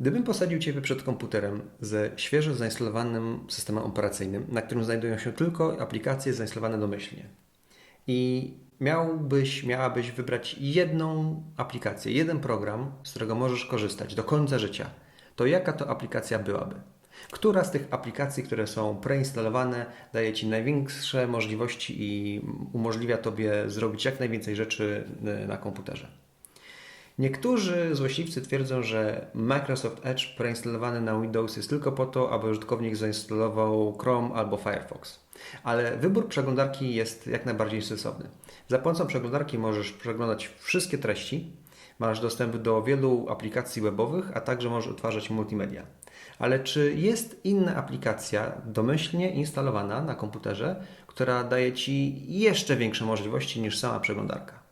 Gdybym posadził Ciebie przed komputerem ze świeżo zainstalowanym systemem operacyjnym, na którym znajdują się tylko aplikacje zainstalowane domyślnie i miałbyś, miałabyś wybrać jedną aplikację, jeden program, z którego możesz korzystać do końca życia, to jaka to aplikacja byłaby? Która z tych aplikacji, które są preinstalowane, daje Ci największe możliwości i umożliwia Tobie zrobić jak najwięcej rzeczy y, na komputerze? Niektórzy złośliwcy twierdzą, że Microsoft Edge preinstalowany na Windows jest tylko po to, aby użytkownik zainstalował Chrome albo Firefox. Ale wybór przeglądarki jest jak najbardziej sensowny. Za pomocą przeglądarki możesz przeglądać wszystkie treści, masz dostęp do wielu aplikacji webowych, a także możesz odtwarzać multimedia. Ale czy jest inna aplikacja domyślnie instalowana na komputerze, która daje Ci jeszcze większe możliwości niż sama przeglądarka?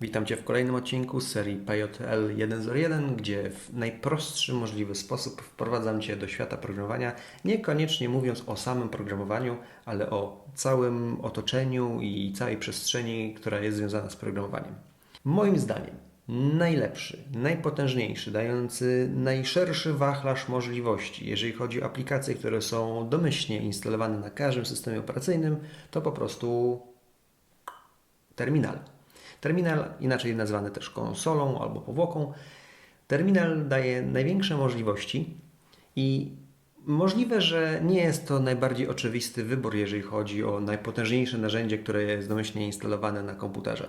Witam Cię w kolejnym odcinku serii PJL 101, gdzie w najprostszy możliwy sposób wprowadzam Cię do świata programowania, niekoniecznie mówiąc o samym programowaniu, ale o całym otoczeniu i całej przestrzeni, która jest związana z programowaniem. Moim zdaniem najlepszy, najpotężniejszy, dający najszerszy wachlarz możliwości, jeżeli chodzi o aplikacje, które są domyślnie instalowane na każdym systemie operacyjnym, to po prostu terminal. Terminal, inaczej nazwany też konsolą albo powłoką, terminal daje największe możliwości i możliwe, że nie jest to najbardziej oczywisty wybór, jeżeli chodzi o najpotężniejsze narzędzie, które jest domyślnie instalowane na komputerze.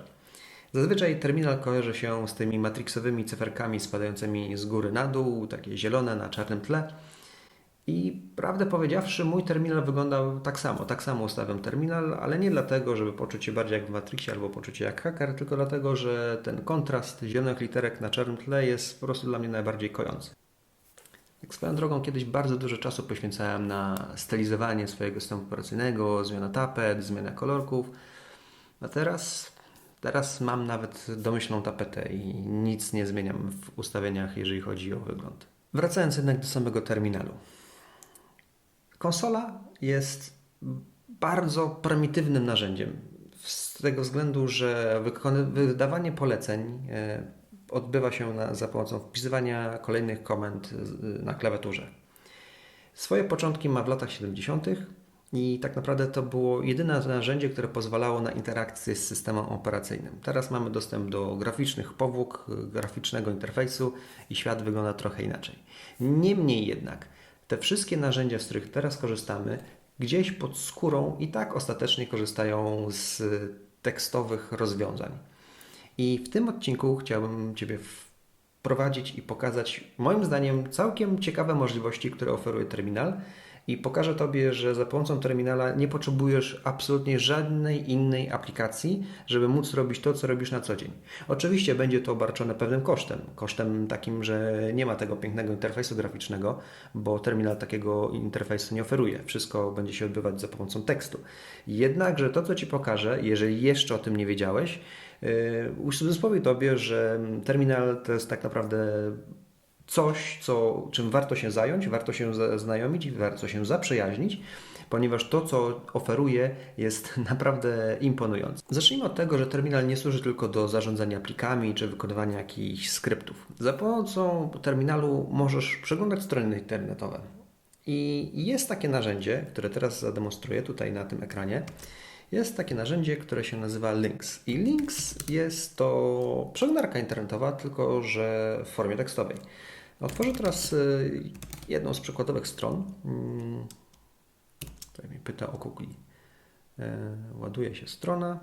Zazwyczaj terminal kojarzy się z tymi matrixowymi cyferkami spadającymi z góry na dół, takie zielone na czarnym tle i prawdę powiedziawszy, mój terminal wyglądał tak samo. Tak samo ustawiam terminal, ale nie dlatego, żeby poczuć się bardziej jak w Matrixie albo poczuć się jak hacker, tylko dlatego, że ten kontrast zielonych literek na czarnym tle jest po prostu dla mnie najbardziej kojący. Jak swoją drogą, kiedyś bardzo dużo czasu poświęcałem na stylizowanie swojego systemu operacyjnego, zmiana tapet, zmiana kolorków, a teraz, teraz mam nawet domyślną tapetę i nic nie zmieniam w ustawieniach, jeżeli chodzi o wygląd. Wracając jednak do samego terminalu. Konsola jest bardzo prymitywnym narzędziem. Z tego względu, że wydawanie poleceń e, odbywa się na, za pomocą wpisywania kolejnych komend na klawiaturze. Swoje początki ma w latach 70. i tak naprawdę to było jedyne narzędzie, które pozwalało na interakcję z systemem operacyjnym. Teraz mamy dostęp do graficznych powłok, graficznego interfejsu i świat wygląda trochę inaczej. Niemniej jednak, te wszystkie narzędzia, z których teraz korzystamy, gdzieś pod skórą i tak ostatecznie korzystają z tekstowych rozwiązań. I w tym odcinku chciałbym Ciebie wprowadzić i pokazać, moim zdaniem, całkiem ciekawe możliwości, które oferuje terminal i pokażę Tobie, że za pomocą terminala nie potrzebujesz absolutnie żadnej innej aplikacji, żeby móc robić to, co robisz na co dzień. Oczywiście będzie to obarczone pewnym kosztem. Kosztem takim, że nie ma tego pięknego interfejsu graficznego, bo terminal takiego interfejsu nie oferuje. Wszystko będzie się odbywać za pomocą tekstu. Jednakże to, co Ci pokażę, jeżeli jeszcze o tym nie wiedziałeś, yy, uzmysłowię Tobie, że terminal to jest tak naprawdę coś, co, czym warto się zająć, warto się zaznajomić, warto się zaprzyjaźnić, ponieważ to, co oferuje, jest naprawdę imponujące. Zacznijmy od tego, że terminal nie służy tylko do zarządzania plikami czy wykonywania jakichś skryptów. Za pomocą terminalu możesz przeglądać strony internetowe. I jest takie narzędzie, które teraz zademonstruję tutaj na tym ekranie. Jest takie narzędzie, które się nazywa Links. I Links jest to przeglądarka internetowa, tylko że w formie tekstowej. Otworzę teraz y, jedną z przykładowych stron. Mm, tutaj mi pyta o cookie. E, ładuje się strona.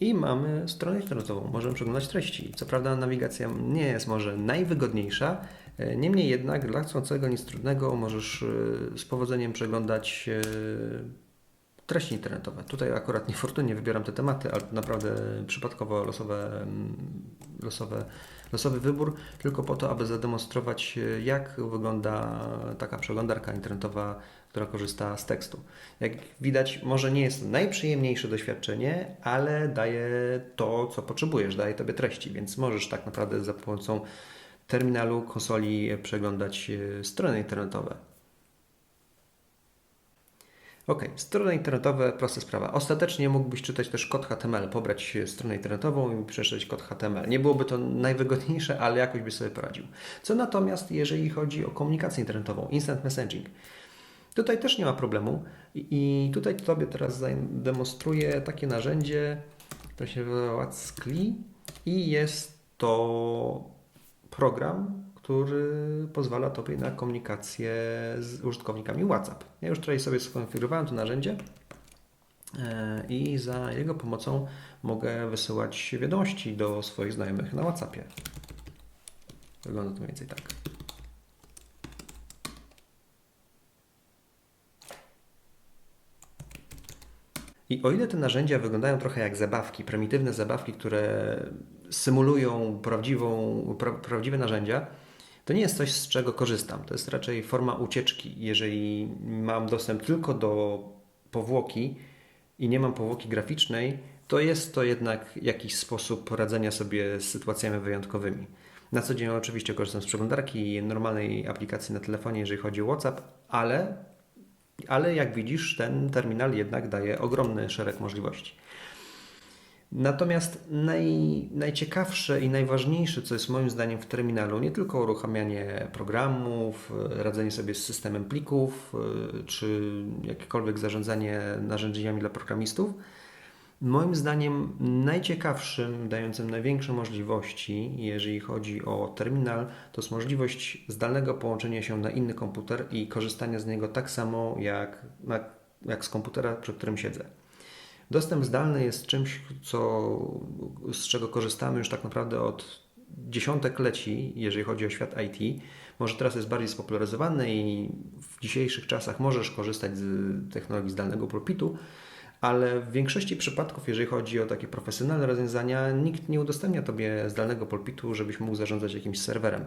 I mamy stronę internetową. Możemy przeglądać treści. Co prawda nawigacja nie jest może najwygodniejsza, e, niemniej jednak dla chcącego nic trudnego możesz y, z powodzeniem przeglądać y, treści internetowe. Tutaj akurat niefortunnie wybieram te tematy, ale naprawdę przypadkowo losowe, mm, losowe, losowy wybór, tylko po to, aby zademonstrować, jak wygląda taka przeglądarka internetowa, która korzysta z tekstu. Jak widać, może nie jest najprzyjemniejsze doświadczenie, ale daje to, co potrzebujesz, daje Tobie treści, więc możesz tak naprawdę za pomocą terminalu, konsoli przeglądać e, strony internetowe. Ok, strony internetowe, prosta sprawa. Ostatecznie mógłbyś czytać też kod HTML, pobrać stronę internetową i przeczytać kod HTML. Nie byłoby to najwygodniejsze, ale jakoś byś sobie poradził. Co natomiast, jeżeli chodzi o komunikację internetową, instant messaging, tutaj też nie ma problemu i tutaj Tobie teraz demonstruję takie narzędzie, to się nazywa WhatsCli i jest to program, który pozwala Tobie na komunikację z użytkownikami WhatsApp. Ja już tutaj sobie skonfigurowałem to narzędzie e, i za jego pomocą mogę wysyłać wiadomości do swoich znajomych na WhatsAppie. Wygląda to mniej więcej tak. I o ile te narzędzia wyglądają trochę jak zabawki, prymitywne zabawki, które symulują prawdziwą, pra, prawdziwe narzędzia, to nie jest coś, z czego korzystam. To jest raczej forma ucieczki. Jeżeli mam dostęp tylko do powłoki i nie mam powłoki graficznej, to jest to jednak jakiś sposób radzenia sobie z sytuacjami wyjątkowymi. Na co dzień oczywiście korzystam z przeglądarki i normalnej aplikacji na telefonie, jeżeli chodzi o WhatsApp, ale, ale jak widzisz, ten terminal jednak daje ogromny szereg możliwości. Natomiast naj, najciekawsze i najważniejsze, co jest moim zdaniem w terminalu, nie tylko uruchamianie programów, radzenie sobie z systemem plików, y, czy jakiekolwiek zarządzanie narzędziami dla programistów, moim zdaniem najciekawszym, dającym największe możliwości, jeżeli chodzi o terminal, to jest możliwość zdalnego połączenia się na inny komputer i korzystania z niego tak samo jak, jak z komputera, przy którym siedzę. Dostęp zdalny jest czymś, co, z czego korzystamy już tak naprawdę od dziesiątek leci, jeżeli chodzi o świat IT. Może teraz jest bardziej spopularyzowany i w dzisiejszych czasach możesz korzystać z technologii zdalnego pulpitu, ale w większości przypadków, jeżeli chodzi o takie profesjonalne rozwiązania, nikt nie udostępnia Tobie zdalnego pulpitu, żebyś mógł zarządzać jakimś serwerem.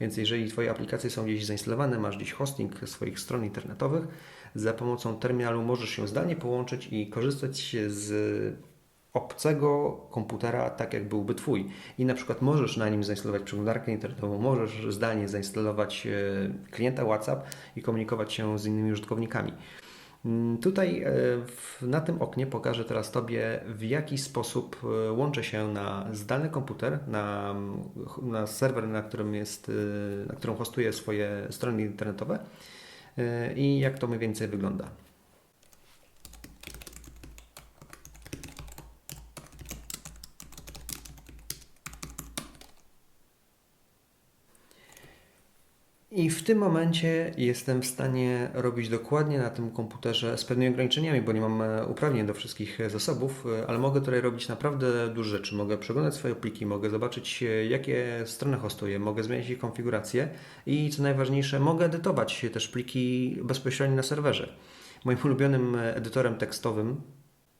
Więc jeżeli Twoje aplikacje są gdzieś zainstalowane, masz gdzieś hosting swoich stron internetowych, za pomocą terminalu możesz się zdalnie połączyć i korzystać z obcego komputera tak, jak byłby Twój. I na przykład możesz na nim zainstalować przeglądarkę internetową, możesz zdalnie zainstalować e, klienta WhatsApp i komunikować się z innymi użytkownikami. Mm, tutaj e, na tym oknie pokażę teraz Tobie, w jaki sposób e, łączę się na zdalny komputer, na, na serwer, na którym, jest, na którym hostuję swoje strony internetowe i jak to mniej więcej wygląda. I w tym momencie jestem w stanie robić dokładnie na tym komputerze z pewnymi ograniczeniami, bo nie mam e, uprawnień do wszystkich zasobów, e, ale mogę tutaj robić naprawdę dużo rzeczy. Mogę przeglądać swoje pliki, mogę zobaczyć e, jakie strony hostuję, mogę zmieniać ich konfigurację i co najważniejsze, mogę edytować też pliki bezpośrednio na serwerze. Moim ulubionym edytorem tekstowym,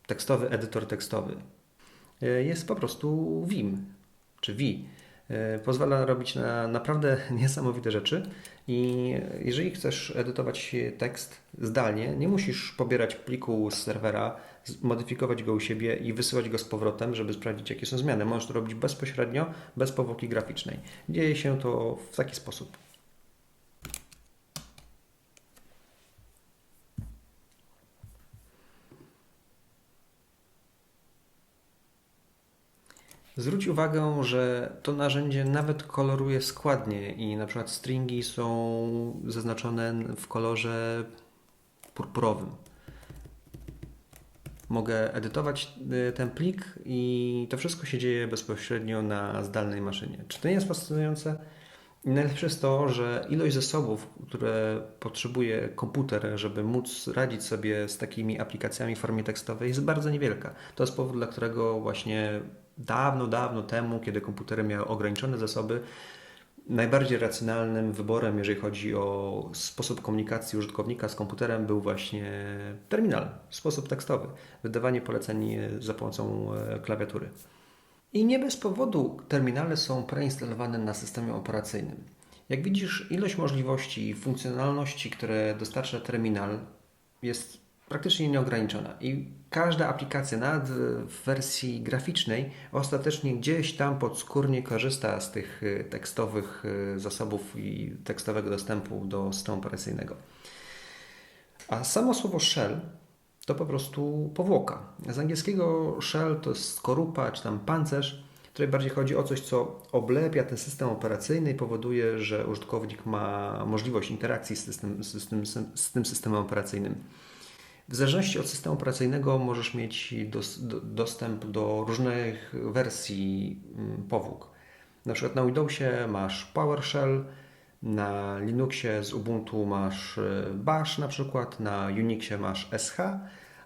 tekstowy edytor tekstowy jest po prostu Vim czy Vi. E, pozwala robić na naprawdę niesamowite rzeczy i jeżeli chcesz edytować tekst zdalnie, nie musisz pobierać pliku z serwera, modyfikować go u siebie i wysyłać go z powrotem, żeby sprawdzić jakie są zmiany. Możesz to robić bezpośrednio, bez powłoki graficznej. Dzieje się to w taki sposób. Zwróć uwagę, że to narzędzie nawet koloruje składnie i na przykład stringi są zaznaczone w kolorze purpurowym. Mogę edytować y, ten plik i to wszystko się dzieje bezpośrednio na zdalnej maszynie. Czy to nie jest fascynujące? Najlepsze jest to, że ilość zasobów, które potrzebuje komputer, żeby móc radzić sobie z takimi aplikacjami w formie tekstowej, jest bardzo niewielka. To jest powód, dla którego właśnie dawno, dawno temu, kiedy komputery miały ograniczone zasoby, najbardziej racjonalnym wyborem, jeżeli chodzi o sposób komunikacji użytkownika z komputerem, był właśnie terminal, sposób tekstowy, wydawanie poleceń za pomocą e, klawiatury. I nie bez powodu terminale są preinstalowane na systemie operacyjnym. Jak widzisz, ilość możliwości i funkcjonalności, które dostarcza terminal, jest praktycznie nieograniczona. I każda aplikacja, nawet w wersji graficznej, ostatecznie gdzieś tam podskórnie korzysta z tych y, tekstowych y, zasobów i tekstowego dostępu do systemu operacyjnego. A samo słowo shell to po prostu powłoka. Z angielskiego shell to jest skorupa czy tam pancerz. Tutaj bardziej chodzi o coś, co oblepia ten system operacyjny i powoduje, że użytkownik ma możliwość interakcji z, system, z, tym, z tym systemem operacyjnym. W zależności od systemu operacyjnego możesz mieć dos, do, dostęp do różnych wersji mm, powłók. Na przykład na Windowsie masz PowerShell, na Linuxie z Ubuntu masz e, Bash na przykład, na Unixie masz SH,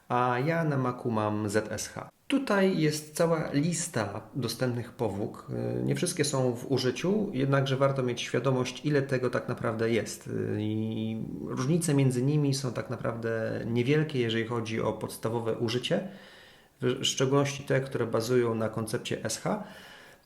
a ja na Macu mam ZSH. Tutaj jest cała lista dostępnych powłók. E, Nie wszystkie są w użyciu, jednakże warto mieć świadomość, ile tego tak naprawdę jest. E, I różnice między nimi są tak naprawdę niewielkie, jeżeli chodzi o podstawowe użycie, w szczególności te, które bazują na koncepcie SH.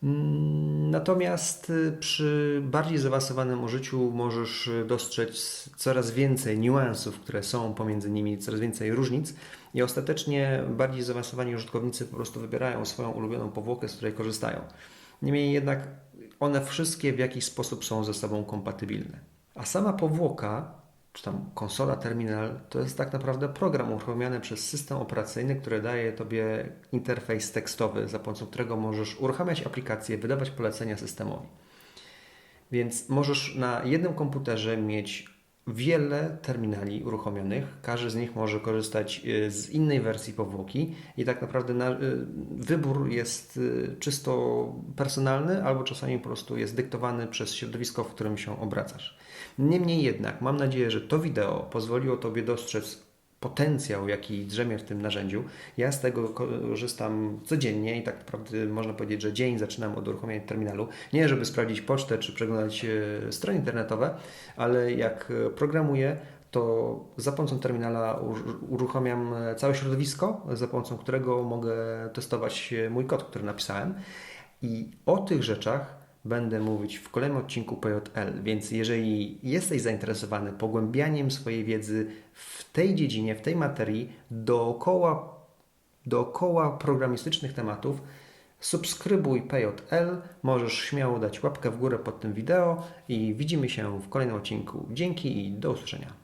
Mm, Natomiast y, przy bardziej zaawansowanym użyciu możesz y, dostrzec coraz więcej niuansów, które są pomiędzy nimi, coraz więcej różnic i ostatecznie bardziej zaawansowani użytkownicy po prostu wybierają swoją ulubioną powłokę, z której korzystają. Niemniej jednak one wszystkie w jakiś sposób są ze sobą kompatybilne. A sama powłoka czy tam konsola, terminal, to jest tak naprawdę program uruchomiony przez system operacyjny, który daje Tobie interfejs tekstowy, za pomocą którego możesz uruchamiać aplikacje, wydawać polecenia systemowi. Więc możesz na jednym komputerze mieć wiele terminali uruchomionych. Każdy z nich może korzystać y, z innej wersji powłoki i tak naprawdę na, y, wybór jest y, czysto personalny albo czasami po prostu jest dyktowany przez środowisko, w którym się obracasz. Niemniej jednak mam nadzieję, że to wideo pozwoliło Tobie dostrzec potencjał, jaki drzemie w tym narzędziu. Ja z tego korzystam codziennie i tak naprawdę można powiedzieć, że dzień zaczynam od uruchomienia terminalu. Nie, żeby sprawdzić pocztę czy przeglądać e, strony internetowe, ale jak programuję, to za pomocą terminala uruchamiam e, całe środowisko, za pomocą którego mogę testować e, mój kod, który napisałem. I o tych rzeczach będę mówić w kolejnym odcinku PJL, więc jeżeli jesteś zainteresowany pogłębianiem swojej wiedzy w tej dziedzinie, w tej materii, dookoła, dookoła programistycznych tematów, subskrybuj PJL, możesz śmiało dać łapkę w górę pod tym wideo i widzimy się w kolejnym odcinku. Dzięki i do usłyszenia.